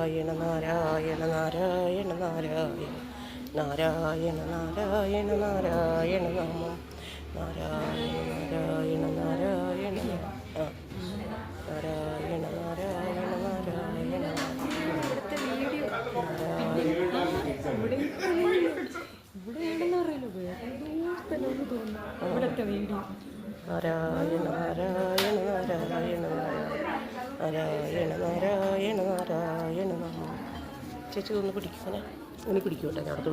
നാരായണ നാരായണ നാരായണ നാരായണ. നാരായണ നാരായണ നാരായണ നാമം. നാരായണ നാരായണ നാരായണ. നാരായണ നാരായണ നാരായണ നാരായണ നാരായണ നാരായണ നാരായണ നാരായണ ചേച്ചി ഒന്ന് പിടിക്കുന്നേ ഒന്ന് പിടിക്കൂട്ടെ ഞാൻ അടുത്ത്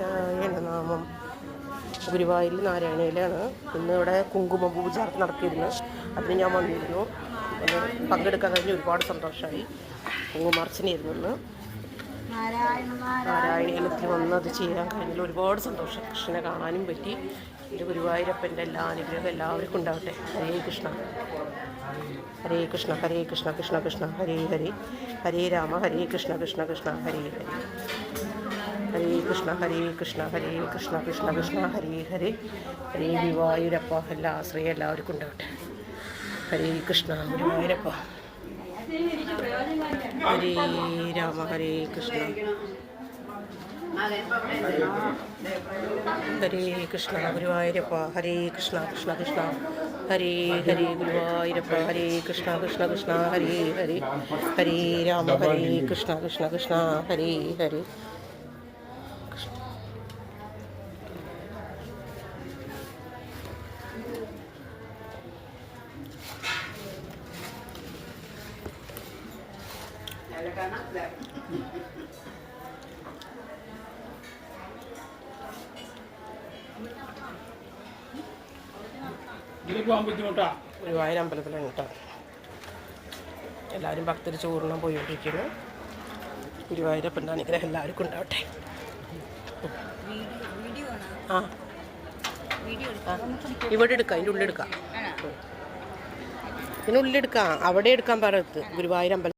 നാരായണ നാമം ഗുരുവായൂരിൽ നാരായണയിലാണ്. ഇന്ന് ഇവിടെ കുങ്കുമ പൂജ നടത്തിയിരുന്നു. അതിന് ഞാൻ വന്നിരുന്നു. പങ്കെടുക്കാൻ കഴിഞ്ഞ് ഒരുപാട് സന്തോഷമായി. കുങ്കുമാർച്ചനയായിരുന്നു ഇന്ന്. നാരായണീയത്തിൽ വന്ന് അത് ചെയ്യാൻ കഴിഞ്ഞാൽ ഒരുപാട് സന്തോഷം. കൃഷ്ണനെ കാണാനും പറ്റി. എന്റെ ഗുരുവായൂരപ്പന്റെ എല്ലാ അനുഗ്രഹം എല്ലാവർക്കും ഉണ്ടാവട്ടെ. ഹരേ കൃഷ്ണ. ഹരേ കൃഷ്ണ ഹരേ കൃഷ്ണ കൃഷ്ണ കൃഷ്ണ ഹരേ ഹരേ. ഹരേ രാമ ഹരേ കൃഷ്ണ കൃഷ്ണ കൃഷ്ണ ഹരേ ഹരേ. ഹരേ കൃഷ്ണ ഹരേ കൃഷ്ണ ഹരേ കൃഷ്ണ കൃഷ്ണ കൃഷ്ണ ഹരേ ഹരേ ഹരേ ഗുരുവായൂരപ്പ എല്ലാ ആശ്രയം എല്ലാവർക്കും ഉണ്ടാവട്ടെ ഹരേ കൃഷ്ണ ഗുരുവായൂരപ്പ ഹരേ രാമ ഹരേ കൃഷ്ണ ഹരേ കൃഷ്ണ ഗുരുവായൂരപ്പ ഹരേ കൃഷ്ണ കൃഷ്ണ കൃഷ്ണ ഹരേ ഹരേ ഗുരുവായൂരപ്പ ഹരേ കൃഷ്ണ കൃഷ്ണ കൃഷ്ണ ഹരേ ഹരേ ഹരേ രാമ ഹരേ കൃഷ്ണ കൃഷ്ണ കൃഷ്ണ ഹരേ ഹരേ ഗുരുവായൂർ അമ്പലത്തിലാണ് കേട്ടോ. എല്ലാവരും ഭക്തർ ചോറിനാൻ പോയിക്കൊണ്ടിരിക്കുന്നു ഗുരുവായൂരപ്പന്റെ അനുഗ്രഹം എല്ലാവർക്കും ഉണ്ടാവട്ടെ. ആ. ഇവിടെ എടുക്കാം അതിന്റെ ഉള്ളിലെടുക്കാം ഇതിനുള്ളിലെടുക്കാം അവിടെ എടുക്കാൻ പറയത്ത് ഗുരുവായൂർ അമ്പലം